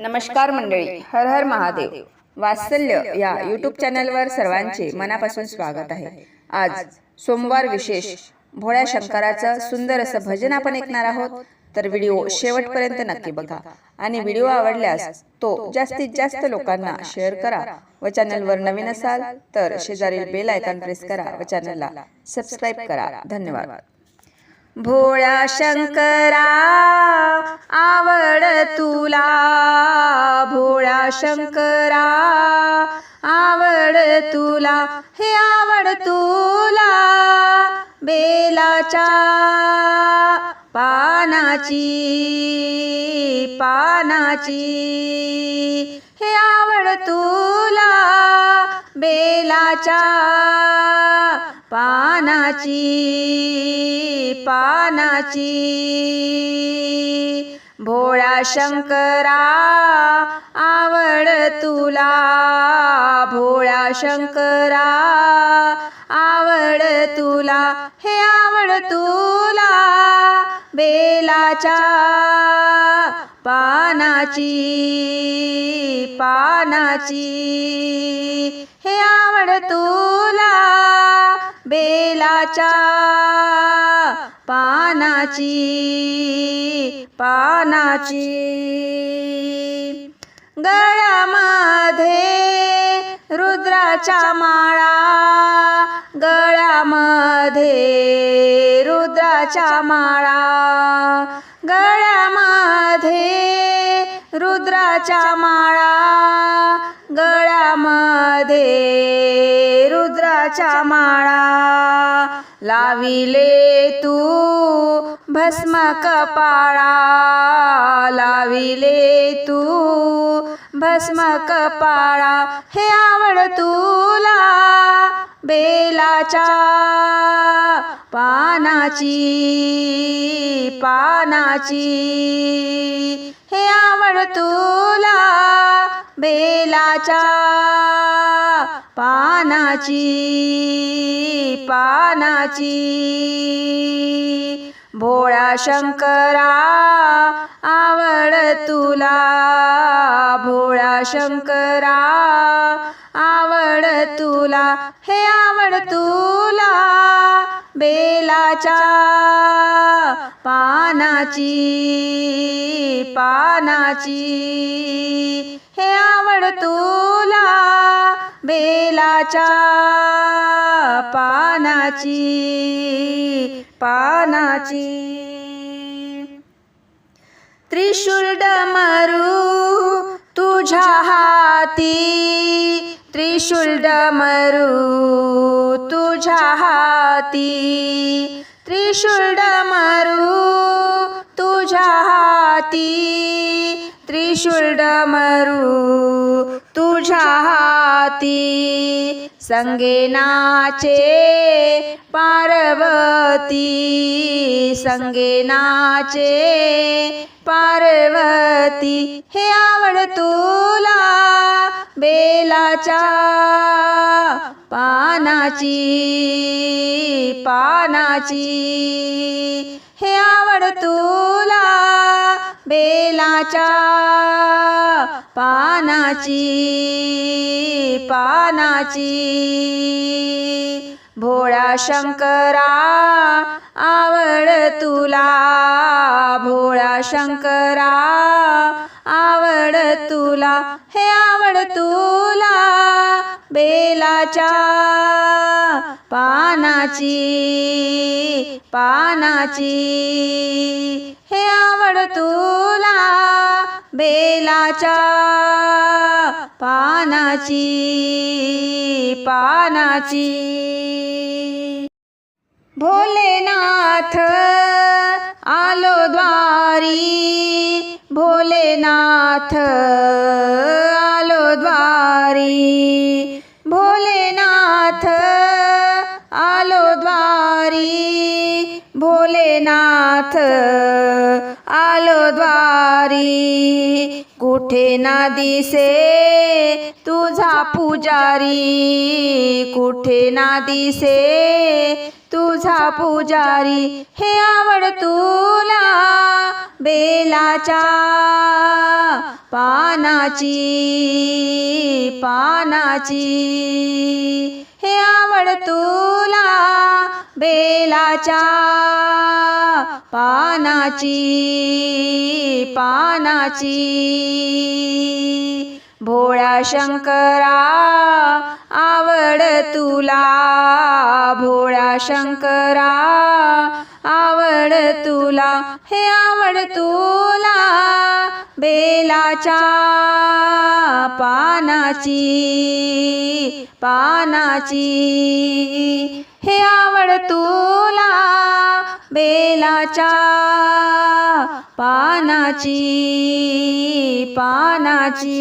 नमस्कार मंडळी हर हर महादेव. वात्सल्य या यूट्यूब चॅनलवर सर्वांचे मनापासून स्वागत आहे. आज सोमवार विशेष भोळ्या शंकराचं सुंदर असं भजन आपण ऐकणार आहोत. तर व्हिडिओ शेवटपर्यंत नक्की बघा. आणि व्हिडिओ आवडल्यास तो जास्तीत जास्त लोकांना शेअर करा व चॅनलवर नवीन असाल तर शेजारील बेल आयकॉन प्रेस करा व चॅनलला सबस्क्राईब करा. धन्यवाद. भोळ्या शंकरा आवड तुला. भोळ्या शंकरा आवड तुला. हे आवड तुला. बेलाच्या पानाची पानाची. हे आवड तुला. बेलाच्या पानाची. पानाची. भोळा शंकरा आवड तुला. भोळा शंकरा आवड तुला. हे आवड तुला. बेलाच्या पानाची पानाची. हे आवड तुला. बेलाच्या पानाची पानाची. गळ्यामध्ये रुद्राच्या माळा गळ्यामध्ये रुद्राच्या माळा. गळ्यामध्ये रुद्राच्या माळा गळ्यामध्ये रुद्राच्या माळा. लाविले तू भस्म कपाळा. लाविले तू भस्म कपाळा. हे आवड तुला बेलाच्या पानाची पानाची. हे आवड तुला बेलाच्या पानाची. पानाची. भोळा शंकरा आवड तुला. भोळा शंकरा आवड तुला. हे आवड तुला. बेलाच्या पानाची पानाची. हे आवड तुला. बेलाच्या पानाची पानाची. त्रिशूल डमरू तुझ्या हाती त्रिशूल डमरू तुझ्या हाती. त्रिशूल डमरू तुझ्या हाती त्रिशूल डमरू हाती संगेनाचे पार्वती संगेनाचे पार्वती हे आवड तुला बेलाच्या पानाची पानाची हे आवड तुला बेलाच्या पानाची पानाची. भोळा शंकरा आवड तुला. भोळा शंकरा आवड तुला. हे आवड तुला. बेलाच्या पानाची पानाची. हे आवड तुला बेलाच्या पानाची पानाची. भोलेनाथ आलो द्वारी भोलेनाथ आलो द्वारी. भोलेनाथ आलो द्वारी भोलेनाथ आलो द्वारी. कुठे ना दिसे तुझा पुजारी? कुठे ना दिसे तुझा पुजारी? हे आवड तुला बेलाच्या पानाची पानाची. हे आवड तुला बेलाच्या पानाची पानाची. भोळ्या शंकरा आवड तुला. भोळ्या शंकरा आवड तुला. हे आवड तुला. बेलाच्या पानाची पानाची. हे आवड तुला बेलाच्या पानाची पानाची.